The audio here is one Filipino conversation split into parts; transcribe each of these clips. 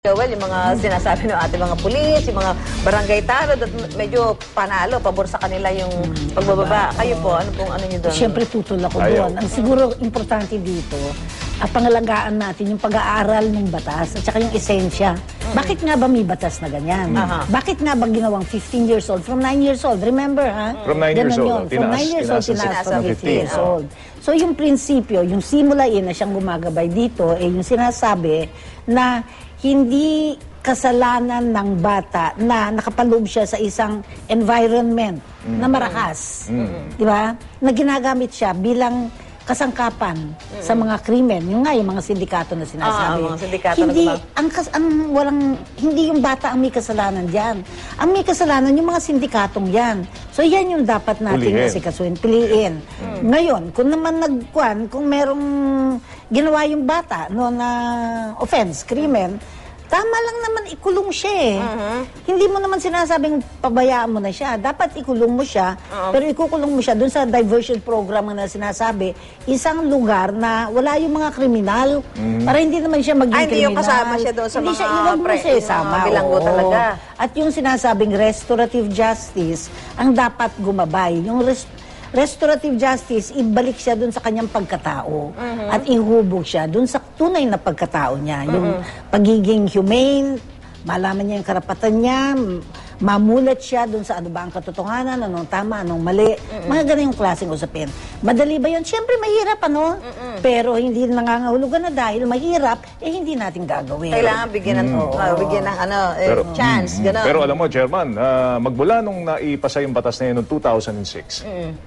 Joel, yung mga sinasabi ng ating mga pulis, yung mga barangay tanod at medyo panalo, pabor sa kanila yung pagbababa. Kayo po, ano pong ano nyo doon? Siyempre tutol ako Ayaw. doon. Ang siguro importante dito, at pangalagaan natin yung pag-aaral ng batas at saka yung esensya. Bakit nga ba may batas na ganyan? Aha. Bakit nga ba ginawang 15 years old? From 9 years old, remember ha? From nine years Ganun old, yun. From tinaas- 9 years old, tinaas from 15, 15 years old. So yung prinsipyo, yung simulain na siyang gumagabay dito, eh yung sinasabi na hindi kasalanan ng bata na nakapaloob siya sa isang environment na marakas. Di ba? Na ginagamit siya bilang kasangkapan sa mga krimen. Yung nga, yung mga sindikato na sinasabi. Ah, mga sindikato na hindi, gumag- ang, kas, ang walang, hindi yung bata ang may kasalanan diyan. Ang may kasalanan yung mga sindikatong yan. So yan yung dapat natin Pulihin. asikasuhin, piliin. Ngayon, kung naman nagkuan, kung merong ginawa yung bata no na offense, krimen, tama lang naman ikulong siya eh. Hindi mo naman sinasabing pabayaan mo na siya. Dapat ikulong mo siya, pero ikukulong mo siya dun sa diversion program na sinasabi, isang lugar na wala yung mga kriminal para hindi naman siya maging Ah, hindi yung kriminal. kasama siya doon sa Hindi mga siya, iwag mo pre- siya yung isama. mga bilanggo oo. talaga. At yung sinasabing restorative justice, ang dapat gumabay. Yung res- restorative justice, ibalik siya dun sa kanyang pagkatao. At ihubog siya dun sa tunay na pagkatao niya. Yung pagiging humane, malaman niya yung karapatan niya, mamulat siya dun sa ano ba ang katotohanan, anong tama, anong mali. Mga ganun yung klaseng usapin. Madali ba yun? Siyempre, mahirap, ano? Pero hindi nangangahulugan na dahil mahirap, eh hindi natin gagawin. Kailangan bigyan ng, ah, bigyan ng ano, eh, Pero- chance, gano'n. Pero alam mo, Chairman, ah, magmula nung naipasa yung batas na yun noong 2006,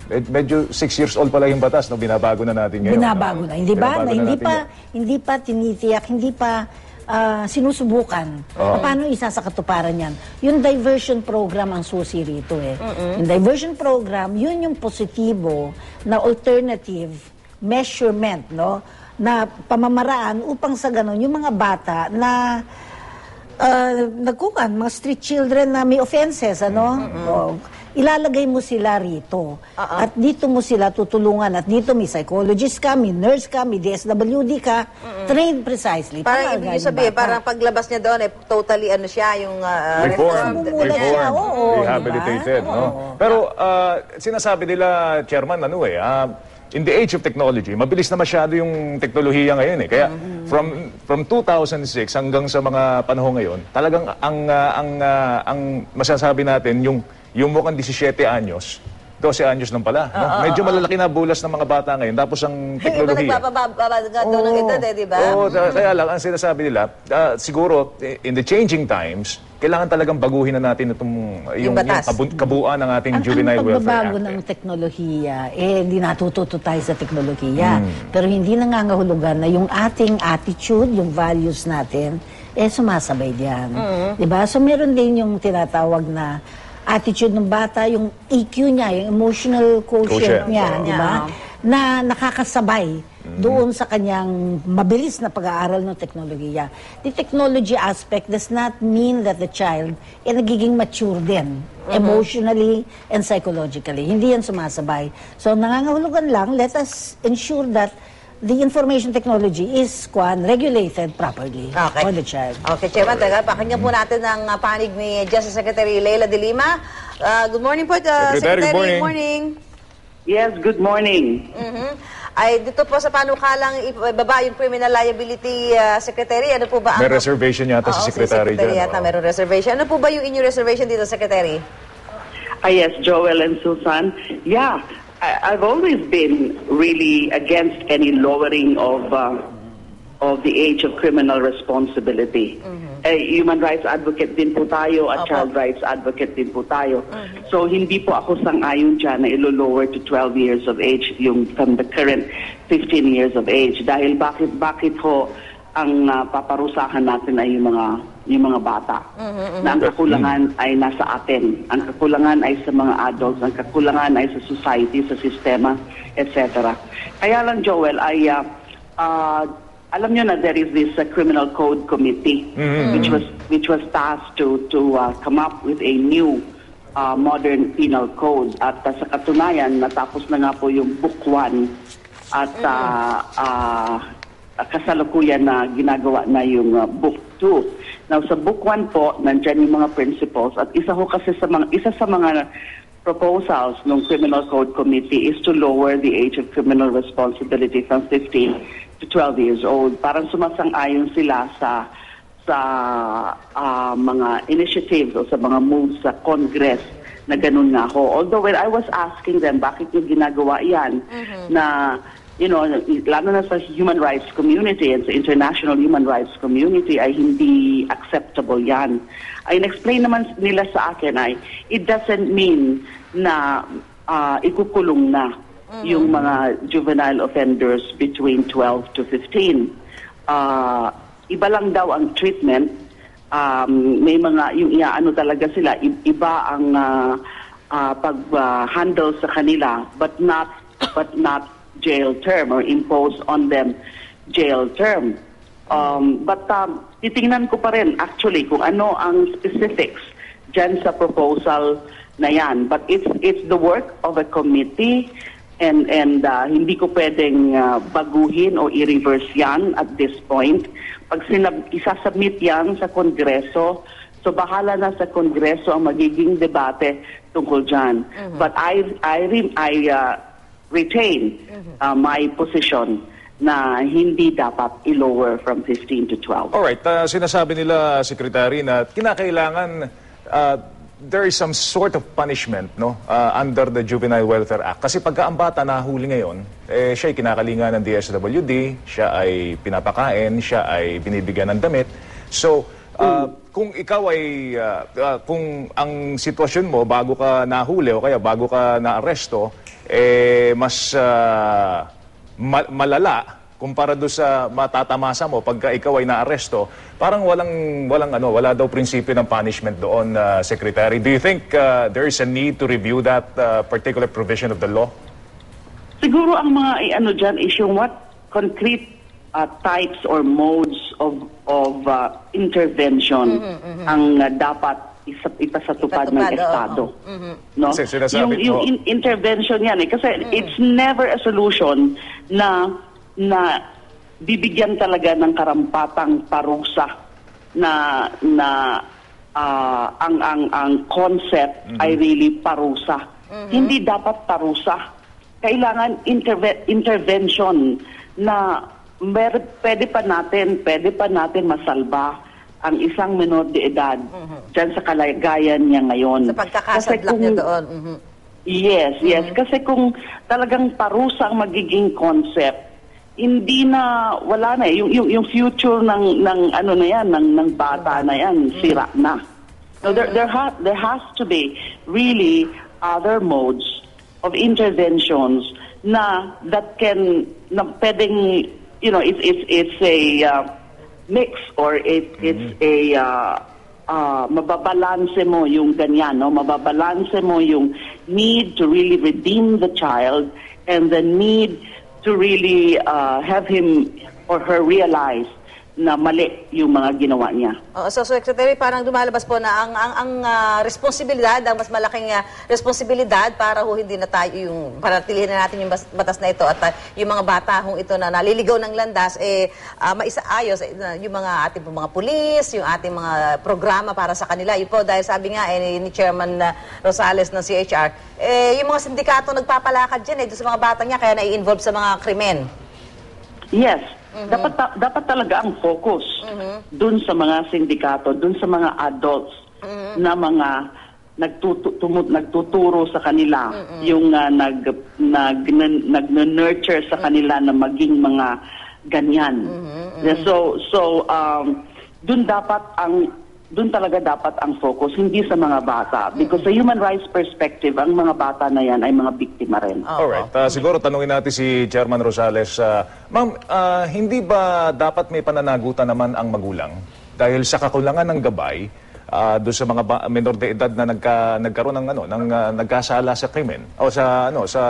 med- medyo 6 years old pa lang yung batas no binabago na natin ngayon. Binabago na. Hindi ba? Na hindi pa, yun. hindi pa tinitiyak, hindi pa ah, sinusubukan. Oo. Paano isa sa katuparan yan? Yung diversion program ang susi rito eh. Yung diversion program, yun yung positibo na alternative measurement, no? Na pamamaraan upang sa ganun, yung mga bata na uh, nagkukan, mga street children na may offenses, ano? O, ilalagay mo sila rito. At dito mo sila tutulungan. At dito may psychologist ka, may nurse ka, may DSWD ka, trained precisely. Parang para ibig guide sabihin, parang paglabas niya doon, eh, totally ano siya, yung uh, Reformed, Namumula siya, reformed, oo, rehabilitated. diba? No? Pero ah, sinasabi nila, Chairman, ano eh, ah, in the age of technology, mabilis na masyado yung teknolohiya ngayon eh. Kaya from from 2006 hanggang sa mga panahon ngayon, talagang ang ah, ang ah, ang masasabi natin yung yung mukhang 17 anyos, 12 anyos lang pala. No? Medyo malalaki na bulas ng mga bata ngayon. Tapos ang Yung iba teknolohiya. nagpapababa ng edad eh, di ba? Oo, da- kaya lang, ang sinasabi nila, ah, siguro, eh, in the changing times, kailangan talagang baguhin na natin itong yung, batas. kabu- kabuuan ng ating Ang, Juvenile ang Welfare pagbabago Act. ng eh. teknolohiya, eh, hindi natututo tayo sa teknolohiya. Hmm. Pero hindi nangangahulugan na yung ating attitude, yung values natin, eh, sumasabay diyan. Hmm. Di ba? So, meron din yung tinatawag na attitude ng bata, yung EQ niya, yung emotional quotient, Quotient, niya, oo. di ba? Na nakakasabay doon sa kanyang mabilis na pag-aaral ng teknolohiya. The technology aspect does not mean that the child ay nagiging mature din emotionally and psychologically. Hindi yan sumasabay. So nangangahulugan lang, let us ensure that the information technology is kwan, regulated properly Okay. for the child. Okay, Chairman, taga, pakinggan po natin ang uh, panig ni Justice Secretary Leila De Lima. Uh, good morning po, uh, Secretary, good morning. Good morning. Yes, good morning. Mhm. Ay, dito po sa panukalang ibaba yung criminal liability uh, secretary, ano po ba ang... May reservation yata si Oo, Secretary Secretary dyan, yata, oo. meron reservation. Ano po ba yung inyong reservation dito, Secretary? Ah, yes, Joel and Susan. Yeah, I, I've always been really against any lowering of uh, of the age of criminal responsibility. Eh, human rights advocate din po tayo Opo. at child rights advocate din po tayo. So hindi po ako sang-ayon dyan na ilo-lower to 12 years of age yung from the current 15 years of age. Dahil bakit bakit ho ang uh, paparusahan natin ay yung mga yung mga bata. Na ang kakulangan ay nasa atin. Ang kakulangan ay sa mga adults, ang kakulangan ay sa society, sa sistema, etc. Kaya lang, Joel, ay uh, uh, alam nyo na there is this uh, criminal code committee which was which was tasked to to uh, come up with a new uh, modern penal code. At uh, sa katunayan natapos na nga po yung book 1 at uh, uh, kasalukuyan na ginagawa na yung uh, book 2. Now, sa book 1 po, nandyan yung mga principles at isa ho kasi sa mga, isa sa mga proposals ng Criminal Code Committee is to lower the age of criminal responsibility from 15 to 12 years old. Parang sumasang-ayon sila sa sa ah, mga initiatives o sa mga moves sa Congress na ganun nga ho. Although when I was asking them bakit yung ginagawa yan na you know, lalo na sa human rights community and sa international human rights community ay hindi acceptable yan. Ay explain naman nila sa akin ay it doesn't mean na ah, ikukulong na yung mga juvenile offenders between 12 to 15. Ah, iba lang daw ang treatment. Um, may mga, yung iaano talaga sila, iba ang ah, ah, pag-handle sa kanila, but not, but not jail term or impose on them jail term. Um, but um, titingnan ko pa rin actually kung ano ang specifics dyan sa proposal na yan. But it's, it's the work of a committee and and uh, hindi ko pwedeng uh, baguhin o i-reverse yan at this point. Pag sinab- isasubmit yan sa Kongreso, so bahala na sa Kongreso ang magiging debate tungkol dyan. But I I I uh, retain uh, my position na hindi dapat i-lower from 15 to 12. Alright, uh, sinasabi nila, Secretary, na kinakailangan uh, there is some sort of punishment no uh, under the Juvenile Welfare Act. Kasi pagka ang bata nahuli ngayon, eh, siya ay kinakalinga ng DSWD, siya ay pinapakain, siya ay binibigyan ng damit. So, uh, kung ikaw ay, uh, uh, kung ang sitwasyon mo bago ka nahuli o kaya bago ka naaresto, eh, mas uh, ma- malala kumpara do sa matatamasa mo pagka ikaw ay naaresto, parang walang walang ano, wala daw prinsipyo ng punishment doon, uh, Secretary. Do you think uh, there is a need to review that uh, particular provision of the law? Siguro ang mga eh, ano dyan is yung what concrete uh, types or modes of of uh, intervention ang uh, dapat isa, ipasatupad ng Ipatupad, oo, Estado. No? Kasi sinasabi- yung yung in- intervention yan eh. Kasi it's never a solution na na bibigyan talaga ng karampatang parusa na na ah, ang ang ang concept ay really parusa. Hindi dapat parusa. Kailangan interve- intervention na mer pwede pa natin, pwede pa natin masalba ang isang menor de edad dyan sa kalagayan niya ngayon. Sa pagkakasadlak Kasi niya doon. Mhm. Yes, yes. Kasi kung talagang parusa ang magiging concept, hindi na wala na eh. yung yung, yung future ng ng ano na yan ng ng bata na yan sira na. So there there ha, there has to be really other modes of interventions na that can na pwedeng you know it's it's it's a uh, mix or it it's a uh, uh, mababalanse mo yung ganyan, no? Mababalanse mo yung need to really redeem the child and the need to really uh, have him or her realize na mali yung mga ginawa niya. Oo, so Secretary, parang dumalabas po na ang ang, ang ah, responsibilidad, ang mas malaking ah, responsibilidad para ho hindi na tayo yung paratilihin na natin yung bas- batas na ito at ah, yung mga bata hong ito na naliligaw ng landas eh ah, maisaayos eh, na yung mga ating po mga pulis, yung ating mga programa para sa kanila. Yun po dahil sabi nga eh, ni Chairman ah, Rosales ng CHR, eh yung mga sindikato nagpapalakad diyan eh doon sa mga bata niya kaya nai-involve sa mga krimen. Yes. Dapat ta- dapat talaga ang focus dun sa mga sindikato, dun sa mga adults na mga nagtutu- tumu- nagtuturo sa kanila, yung uh, nag nag nag-nurture sa kanila na maging mga ganyan. So so um dun dapat ang dun talaga dapat ang focus, hindi sa mga bata. Because sa human rights perspective, ang mga bata na yan ay mga biktima rin. Alright, uh, siguro tanungin natin si Chairman Rosales. Uh, Ma'am, uh, hindi ba dapat may pananagutan naman ang magulang? Dahil sa kakulangan ng gabay, uh, doon sa mga ba- menor de edad na nagka, nagkaroon ng ano, ng uh, nagkasala sa krimen o sa ano, sa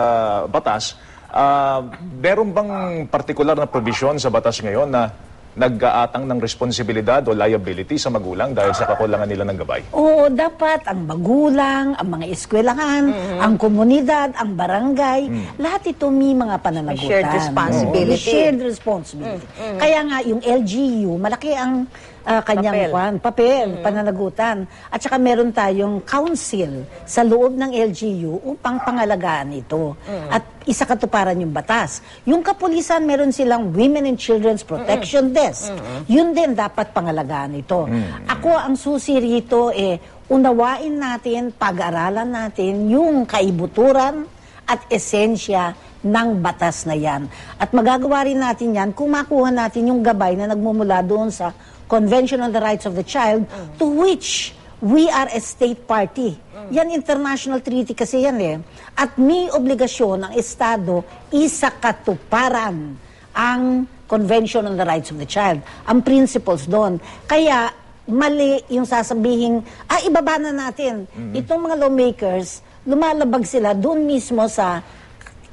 batas, uh, meron bang partikular na provision sa batas ngayon na nag-aatang ng responsibilidad o liability sa magulang dahil sa kakulangan nila ng gabay? Oo, dapat ang magulang, ang mga eskwelahan, Mm-hmm. ang komunidad, ang barangay, lahat ito may mga pananagutan. shared responsibility. Mm-hmm. Oo, may shared responsibility. Kaya nga, yung LGU, malaki ang ah, kanyang Papel. kwan, papel, pananagutan. At saka meron tayong council sa loob ng LGU upang pangalagaan ito. At isa katuparan yung batas. Yung kapulisan, meron silang Women and Children's Protection Desk. Yun din dapat pangalagaan ito. Ako, ang susi rito, eh, unawain natin, pag-aralan natin yung kaibuturan at esensya ng batas na yan. At magagawa rin natin yan kung makuha natin yung gabay na nagmumula doon sa Convention on the Rights of the Child to which we are a state party. Yan international treaty kasi yan eh. At may obligasyon ang Estado isa katuparan ang Convention on the Rights of the Child. Ang principles doon. Kaya mali yung sasabihin, ah, ibaba na natin. Itong mga lawmakers, lumalabag sila doon mismo sa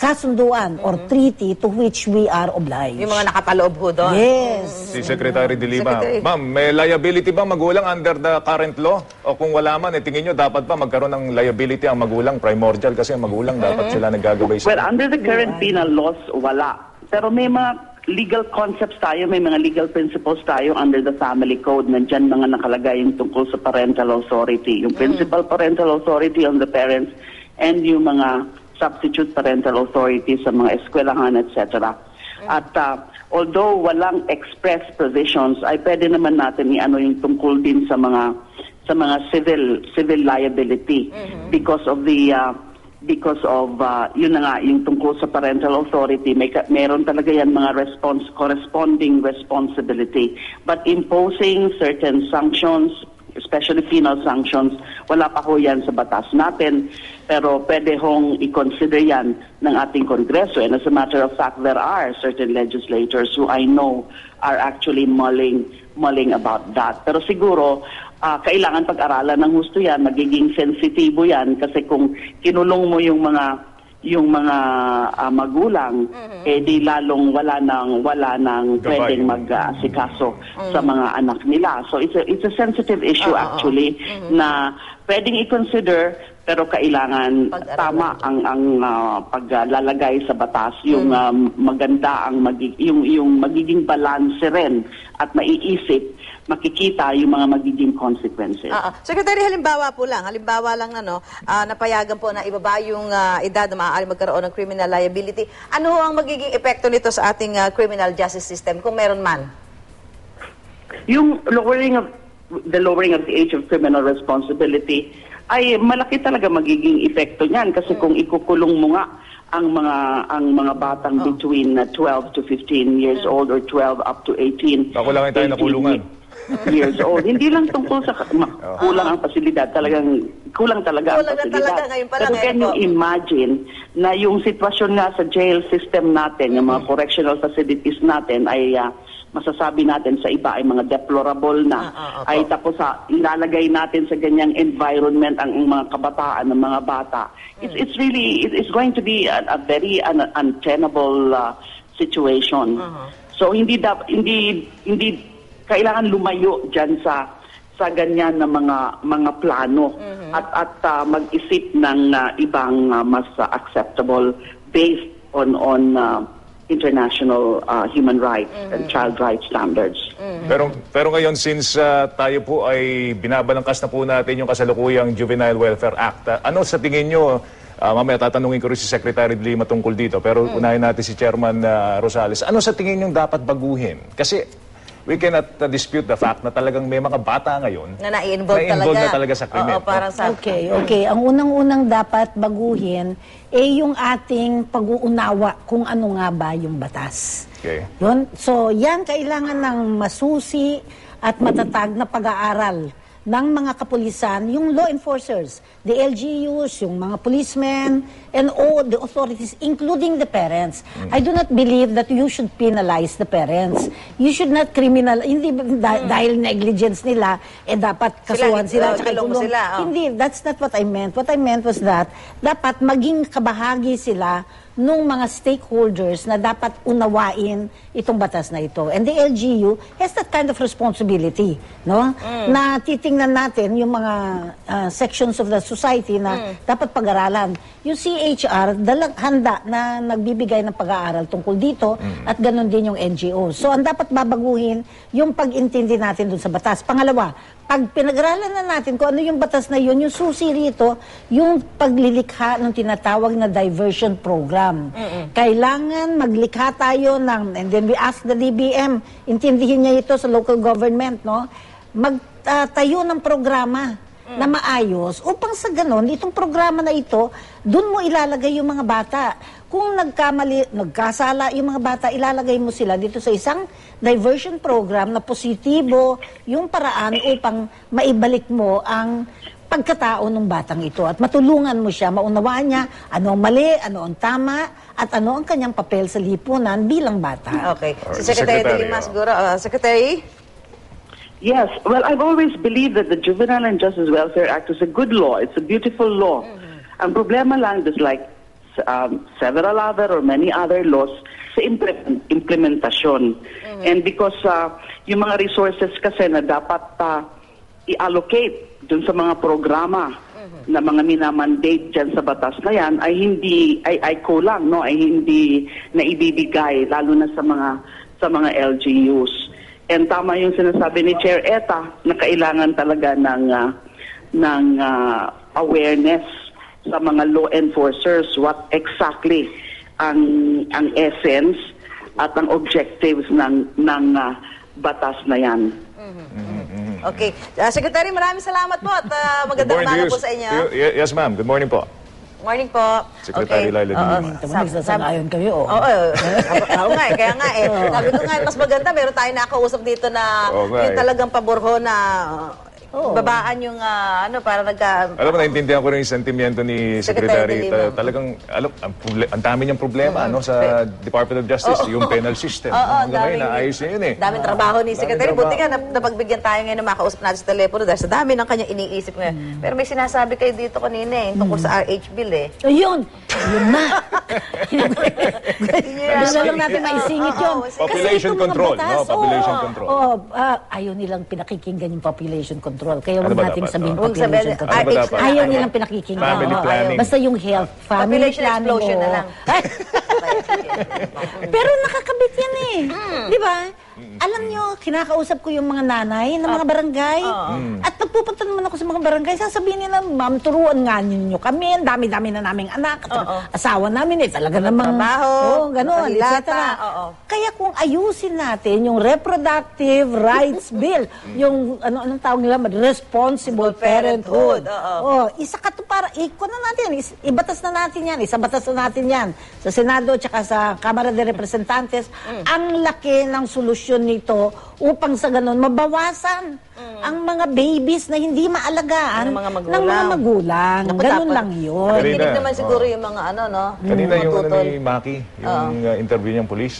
kasunduan or treaty to which we are obliged. Yung mga nakapaloob ho doon. Yes. Si Secretary de Lima. Secretary. Ma'am, may liability ba magulang under the current law? O kung wala man, eh, tingin nyo dapat ba magkaroon ng liability ang magulang? Primordial kasi ang magulang dapat sila naggagabay sa... Well, under the current penal laws, wala. Pero may mga legal concepts tayo, may mga legal principles tayo under the family code. Nandyan mga nakalagay yung tungkol sa parental authority. Yung principal parental authority on the parents and yung mga substitute parental authority sa mga eskwelahan, etc. At uh, although walang express provisions, ay pwede naman natin i-ano yung tungkol din sa mga sa mga civil civil liability. Because of the uh, because of uh, yun na nga yung tungkol sa parental authority may meron talaga yan mga response corresponding responsibility. But imposing certain sanctions especially penal sanctions wala pa ho yan sa batas natin. Pero pwede hong i-consider yan ng ating kongreso. And as a matter of fact there are certain legislators who I know are actually mulling mulling about that. Pero siguro ah, kailangan pag-aralan ng husto yan, magiging sensitibo yan kasi kung kinulong mo yung mga yung mga ah, magulang eh di lalong wala nang wala nang Gabay. pwedeng mag-asikaso sa mga anak nila. So it's a it's a sensitive issue actually na pwedeng i-consider pero kailangan Pag-aralan. tama ang ang ah, paglalagay sa batas yung ah, maganda ang magi- yung yung magiging balanse rin at maiisip makikita yung mga magiging consequences. Ah, ah. Secretary, halimbawa po lang, halimbawa lang ano, ah, napayagan po na ibaba yung ah, edad na maaari magkaroon ng criminal liability. Ano ang magiging epekto nito sa ating ah, criminal justice system kung meron man? Yung lowering of the lowering of the age of criminal responsibility ay malaki talaga magiging epekto niyan. Kasi kung ikukulong mo nga ang mga ang mga batang between uh, 12 to 15 years old or 12 up to 18 Pakulangin tayo na 18 kulungan. Years old. Hindi lang tungkol sa ma- kulang ang pasilidad talagang kulang talaga Kulang ang pasilidad. talaga ngayon pa lang, pero eh, can you po. imagine na yung sitwasyon nga sa jail system natin yung mga correctional facilities natin ay ah, masasabi natin sa iba ay mga deplorable na. Ah, ah, ay tapos sa ilalagay natin sa ganyang environment ang, ang mga kabataan ng mga bata. It's it's really it- it's going to be a, a very un, untenable uh, situation. So hindi dap, hindi hindi kailangan lumayo diyan sa sa ganyan na mga mga plano. At at uh, mag-isip ng uh, ibang uh, mas uh, acceptable based on on uh, international uh, human rights and child rights standards. Pero pero ngayon since ah, tayo po ay binabalangkas na po natin yung kasalukuyang Juvenile Welfare Act, ah, ano sa tingin nyo, ah, mamaya tatanungin ko rin si Secretary Lima tungkol dito, pero unahin natin si Chairman ah, Rosales, ano sa tingin nyo dapat baguhin? Kasi we cannot ah, dispute the fact na talagang may mga bata ngayon Na nai-involve na-involve talaga. na talaga sa krimen. Oo, parang sa... Okay, okay. Ang unang-unang dapat baguhin eh yung ating pag-uunawa kung ano nga ba yung batas. Okay. Yun. So, yan kailangan ng masusi at matatag na pag-aaral ng mga kapulisan, yung law enforcers, the LGUs, yung mga policemen, and all the authorities, including the parents. I do not believe that you should penalize the parents. You should not criminal, hindi da- dahil negligence nila, eh dapat kasuhan Sila, sila, ikulong mo ikulong. sila, oh. Hindi, that's not what I meant. What I meant was that dapat maging kabahagi sila nung mga stakeholders na dapat unawain itong batas na ito. And the LGU has that kind of responsibility, no? Na titingnan natin yung mga ah, sections of the society na dapat pag-aralan. You see, DTHR dalag, handa na nagbibigay ng pag-aaral tungkol dito at ganun din yung NGO. So ang dapat babaguhin yung pag-intindi natin dun sa batas. Pangalawa, pag pinag-aralan na natin kung ano yung batas na yun, yung susi rito, yung paglilikha ng tinatawag na diversion program. Kailangan maglikha tayo ng, and then we ask the DBM, intindihin niya ito sa local government, no? Magtayo ng programa na maayos upang sa ganon, itong programa na ito, dun mo ilalagay yung mga bata. Kung nagkamali, nagkasala yung mga bata, ilalagay mo sila dito sa isang diversion program na positibo yung paraan upang maibalik mo ang pagkatao ng batang ito at matulungan mo siya, maunawaan niya ano ang mali, ano ang tama, at ano ang kanyang papel sa lipunan bilang bata. Okay. Si Secretary Secretary, oh. siguro. Uh, Secretary? Yes, well, I've always believed that the Juvenile and Justice Welfare Act is a good law. It's a beautiful law. Ang problema lang is like um, several other or many other laws sa implement, implementasyon. And because uh, yung mga resources kasi na dapat uh, i-allocate dun sa mga programa na mga minamandate dyan sa batas na yan ay hindi ay, ay kulang no ay hindi na ibibigay lalo na sa mga sa mga LGUs. And tama yung sinasabi ni Chair Eta na kailangan talaga ng ah, ng ah, awareness sa mga law enforcers what exactly ang ang essence at ang objectives ng ng ah, batas na yan. Okay. Uh, Secretary, maraming salamat po at uh, magandang umaga po sa inyo. you- Yes, ma'am. Good morning po. Morning po. Secretary Laila de Oo. Lima. Tama, Sab- nagsasanayon kayo. oh. Oo, oo. Oo nga eh, kaya nga eh. Sabi ko nga, mas maganda, meron tayong nakausap dito na Oo nga yung eh. talagang pabor ho na uh, babaan yung ah, ano, para nagka... Alam mo, naintindihan ko rin yung sentimiento ni Secretary Secretary. Ta- talagang, alam, ang, proble- ang dami niyang problema, ano, sa Department of Justice, yung penal system. Oo, Hanggang ngayon, daming- naayos niya yun eh. Daming trabaho ni Daming Secretary. trabaho. Buti nga, nap- napagbigyan tayo ngayon na makausap natin sa telepono dahil sa dami ng kanyang iniisip ngayon. Pero may sinasabi kayo dito kanina eh, tungkol sa RH bill eh. Ayun! Yun na! Gusto lang natin maisingit yun. Kasi Population itong mga control, no? Population control. oo, ah, ayaw nilang pinakikinggan yung population control. Kaya Ano huwag ba natin dapat? sabihin Oo. Huwag population sabihin, control. Ano ba dapat? Ayaw nilang pinakikinggan. Family Oo, planning. Basta yung health, family Population planning. explosion na oo. lang. Pero nakakabit yan eh. Hmm. Di ba? Alam nyo, kinakausap ko yung mga nanay ng mga barangay. At pagpupunta naman ako sa mga barangay, sasabihin nila, ma'am, turuan nga ninyo kami. Ang dami-dami na naming anak. At Oo. asawa namin eh, talaga namang... trabaho, Oo, ganun, nakahilata, etc. oo. Kaya kung ayusin natin yung reproductive rights bill, yung ano anong tawag nila, responsible Parenthood, parenthood. oo. Oh, isa ka to para iko na natin, is, ibatas na natin 'yan, isabatas na natin 'yan sa Senado at sa Kamara de Representantes. Mm. Ang laki ng solusyon nito upang sa ganun mabawasan ang mga babies na hindi maalagaan Mm. Ng mga magulang. ng mga magulang. Naku, Ganun dapat- lang 'yun. Kanina, naman siguro oo. yung mga ano, no? Kanina yung ano ni Maki, yung uh, interview niyang polis,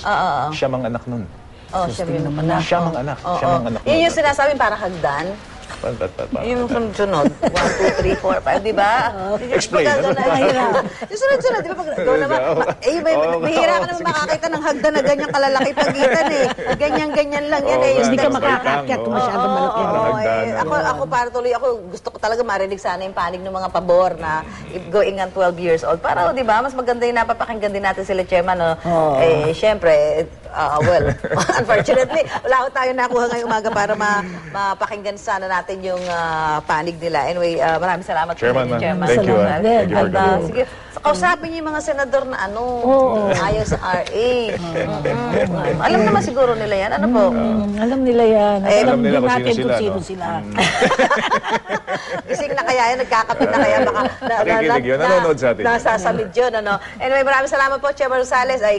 siya mang anak nun. Oh, siya naman na. Siya mang anak. Oo. Siya mang anak Yun yung sinasabi para hagdan. Pa- pa- pa- pa- Yung sunod-sunod. 1, 2, 3, 4, 5, di ba? Explain. Pagka gano'n, mahirap. Yung sunod-sunod, di ba? Pag gano'n naman, ma- eh, may, mahirap ka naman makakita ng hagdan na ganyan kalalaki pagitan eh. Ganyan-ganyan lang yan eh. Hindi ka makakaakyat kung masyadong malaki. Eh, ano. ako, ako para tuloy, ako gusto ko talaga marinig sana yung panig ng mga pabor na going on 12 years old. Para, oh, di ba, mas maganda yung napapakinggan din natin sila chairman. No? Eh, syempre, ah, well, unfortunately, wala ko tayo nakuha ngayong umaga para ma mapakinggan sana natin yung ah, panig nila. Anyway, ah, maraming salamat po Chairman, ma'am. Chairman. Thank you. Salamat. Thank you At, coming. sige, kausapin niyo yung mga senador na ano, ayaw sa RA. Mm-mm. Alam naman siguro nila yan. Ano po? Mm, alam nila yan. Eh, alam alam nila kung natin sino kung sila, sino no? sila. Gising na kaya yan, nagkakape na kaya baka na, Nakikinig yun, nanonood sa atin. Nasasamid yun, ano. Anyway, maraming salamat po, Chairman Rosales. Ay,